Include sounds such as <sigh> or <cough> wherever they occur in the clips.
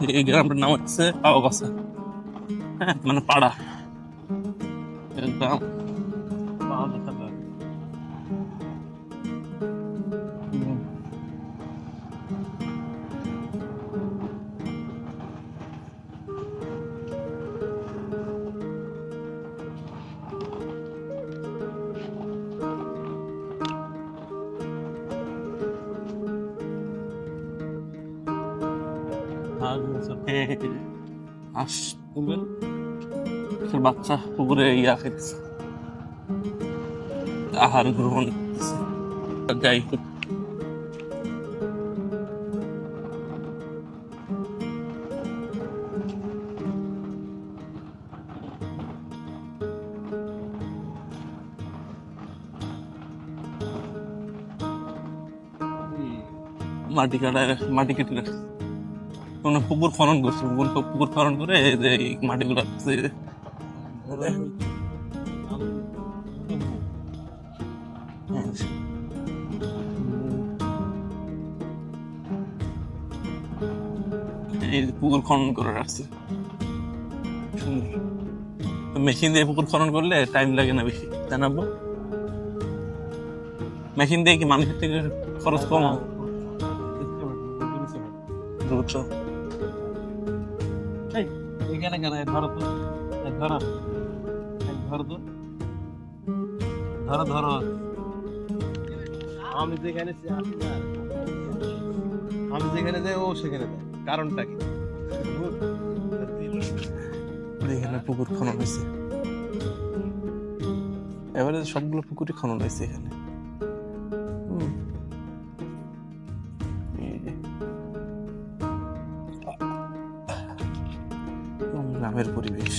এই গ্রামটার নাম হচ্ছে পাওয়াগাছা হ্যাঁ মানে পাড়া। গ্রাম। বাচ্চা পুকুরে ইয়া খেতেছে আহার গ্রহণ যাই হোক। মাটি কাটায় মাটি কেটে রাখছে। কোনো পুকুর খনন করছে পুকুর পুকুর খনন করে যে মাটিগুলো এই পুকুর খনন করে রাখছে সুন্দর মেশিন দিয়ে পুকুর খনন করলে টাইম লাগে না বেশি জানাব মেশিন দিয়ে কি মানুষের থেকে খরচ কম হয়? দ্রুত এখানে কেন? ধরো তো। ধরো। ধরো তো। ধরো ধরো। আমি যেখানে আমি যেখানে যাই, ও সেখানে যায়। কারণটা কি? এখানে পুকুর খনন হয়েছে। এবারে সবগুলো পুকুরই খনন হয়েছে এখানে। উম, গ্রামের পরিবেশ।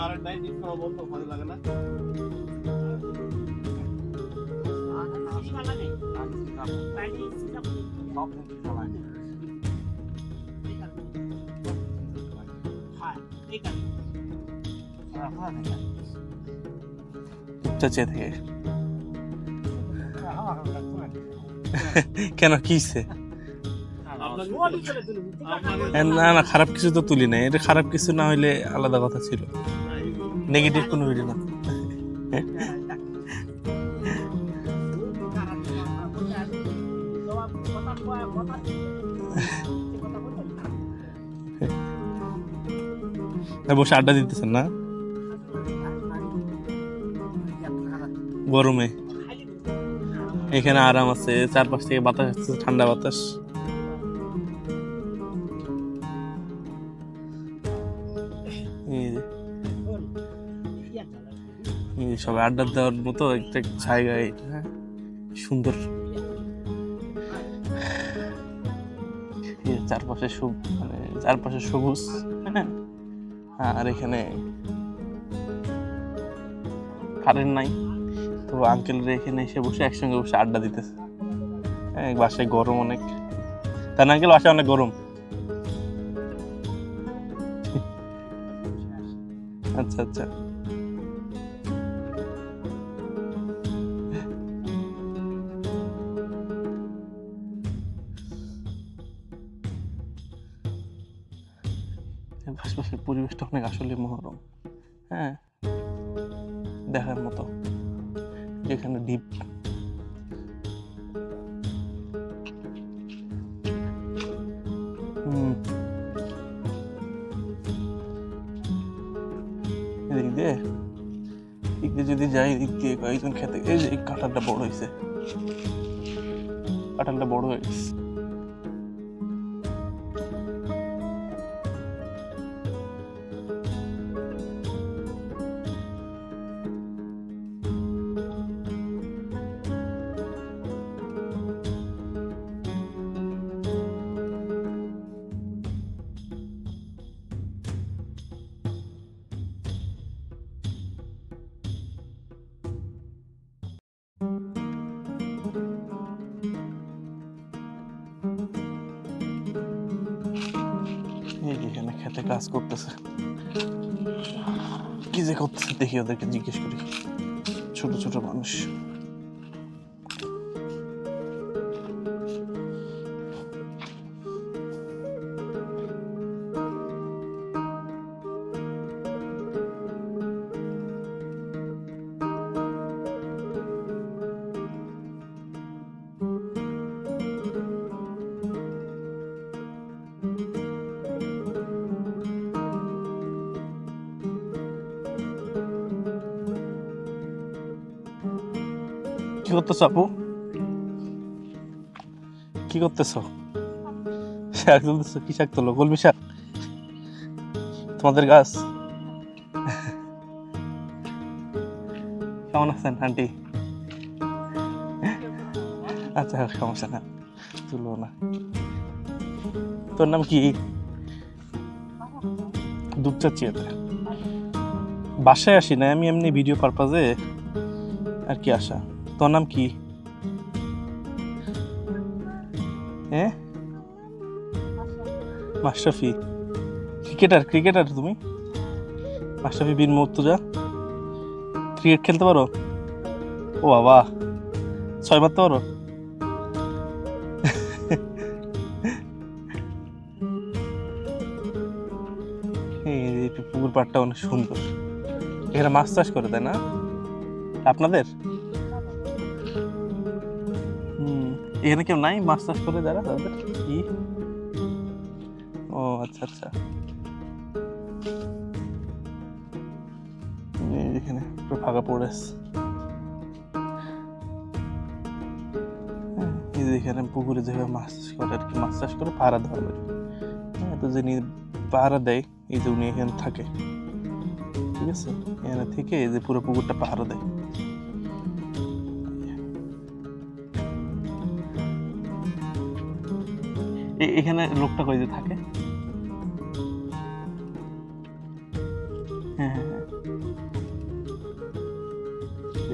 কারেন্ট নাই ঠিক সময় বলতো ভালো লাগে না। চাচিয়া থেকে। <laughs> কেন কিসে না না খারাপ কিছু তো তুলি নাই। এটা খারাপ কিছু না হইলে আলাদা কথা ছিল। নেগেটিভ কোনো ভিডিও না। বসে আড্ডা দিতেছেন না? গরমে। এখানে আরাম আছে, চারপাশ থেকে বাতাস আসছে ঠান্ডা বাতাস। সবাই আড্ডা দেওয়ার মতো একটা জায়গা এটা হ্যাঁ। সুন্দর। চারপাশে সব মানে চারপাশে সবুজ হ্যাঁ আর এখানে কারেন্ট নাই। তো আঙ্কেলরা এখানে এসে বসে একসঙ্গে বসে আড্ডা দিতেছে। হ্যাঁ বাসায় গরম অনেক। না আঙ্কেল বাসায় অনেক গরম। আচ্ছা আচ্ছা। পরিবেশটা অনেক আসলে মনোরম হ্যাঁ? দেখার মতো। যেখানে হুম। এদিক দিয়ে? এদিক দিয়ে যদি যাই, এদিক দিয়ে কয়েকজন খেতে এই যে কাঁঠালটা বড় হয়েছে কাঁঠালটা বড় হয়ে গেছে। এখানে খেতে কাজ করতেছে কি যে করতেছে দেখি ওদেরকে জিজ্ঞেস করি ছোট ছোট মানুষ কি করতেছ আপু? কি করতেছ? শাক তুলতেছ? কি শাক তোলো কলমি শাক? তোমাদের গাছ? কেমন আছেন আন্টি? আচ্ছা সমস্যা না। তুলবো না। তোর নাম কি? দুপচাচিয়াতে বাসায় আসি না, আমি এমনি ভিডিও পারপাজে আর কি আসা? তোর নাম কি? হ্যাঁ? মাশরাফি। ক্রিকেটার ক্রিকেটার তুমি? মাশরাফি বিন মুর্তুজা। ক্রিকেট খেলতে পারো? ও বাবা, ছয় মারতে পারো? পুকুর পাড়টা অনেক সুন্দর। এখানে মাছ চাষ করে, তাই না? আপনাদের? এখানে কেউ নাই? মাছ চাষ করে যারা তাদের কি? ও আচ্ছা আচ্ছা। এখানে ফাঁকা পড়ে। হ্যাঁ, এই যে এখানে পুকুরে যেভাবে মাছ চাষ করে আর কি মাছ চাষ করে পাহারা লাগে হ্যাঁ তো যিনি পাহারা দেয় এই যে উনি এখানে থাকে। ঠিক আছে? এখানে থেকে এই যে পুরো পুকুরটা পাহারা দেয়। এখানে লোকটা কই যে থাকে? হ্যাঁ হ্যাঁ হ্যাঁ।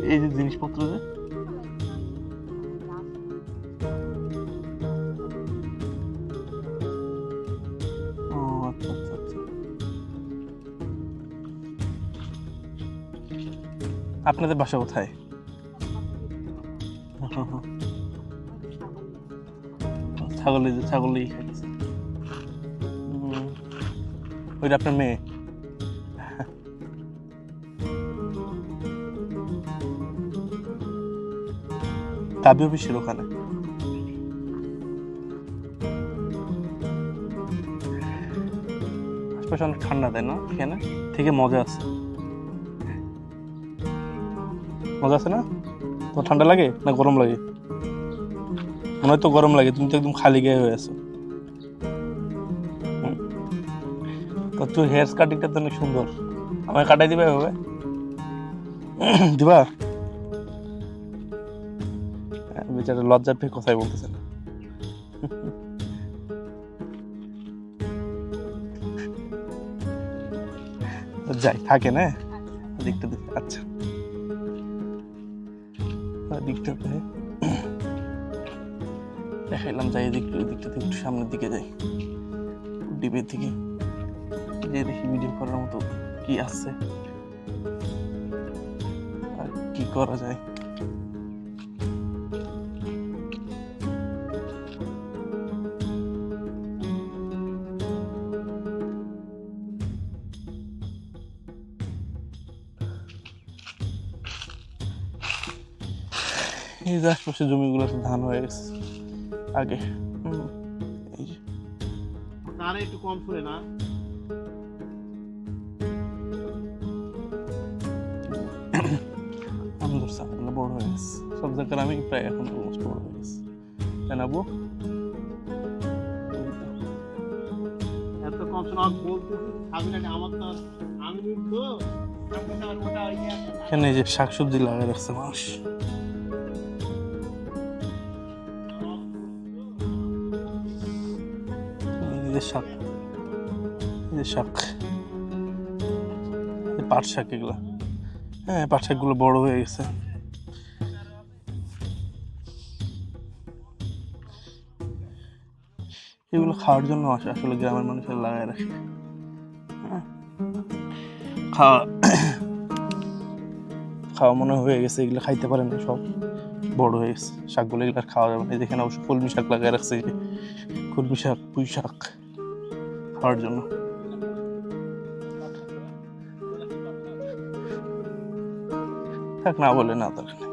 এই যে জিনিসপত্র যে। আচ্ছা আচ্ছা আচ্ছা। আপনাদের বাসা কোথায়? ছাগল ছাগলই খাইছে ওইটা আপনার মেয়ে? কাবি অফিসের ওখানে। আশপাশে অনেক ঠান্ডা তাই না এখানে? থেকে মজা আছে। মজা আছে না? তোমার ঠান্ডা লাগে না গরম লাগে? মনে হয় তো গরম লাগে তুমি তো একদম খালি গায়ে হয়ে আছো। তো তুই হেয়ার কাটিংটা তো অনেক সুন্দর। আমায় কাটাই দিবে এভাবে? <clears throat> দিবা? হ্যাঁ, বেচারা লজ্জা পেয়ে কথাই বলতেছে না। <laughs> যাই থাকে না? দিকটা দিক আচ্ছা। দিকটা পেয়ে দেখাইলাম, যাই এদিক থেকে একটু সামনের দিকে যাই। ডিবের দিকে। যে দেখি ভিডিও করার মতো কি আছে। আর কি করা যায়। এই যে আশপাশে জমিগুলোতে ধান হয়ে গেছে। আগে। তারা একটু কম শুনে না। আমদুর সাপগুলো বড় হয়ে গেছে। সব জায়গায় আমি প্রায় এখন অলমোস্ট বড় হয়ে গেছে। কেন আবু এত কম শুনে আমার তো আমি তো। ইয়ে। এখানে যে শাকসবজি লাগাই রাখছে মানুষ। যে শাক যে শাক পাট শাক এগুলো। হ্যাঁ পাট শাকগুলো বড় হয়ে গেছে। এগুলো খাওয়ার জন্য আসলে গ্রামের মানুষের লাগায় রাখে। হ্যাঁ। খাওয়া খাওয়া মনে হয়ে গেছে, এগুলো খাইতে পারে না সব। বড় হয়ে গেছে, শাকগুলো এগুলো আর খাওয়া যাবে না। যেখানে অবশ্য কলমি শাক লাগায় রাখছে কলমি শাক, পুঁই শাক। খাওয়ার জন্য থাক না বলে না তাহলে।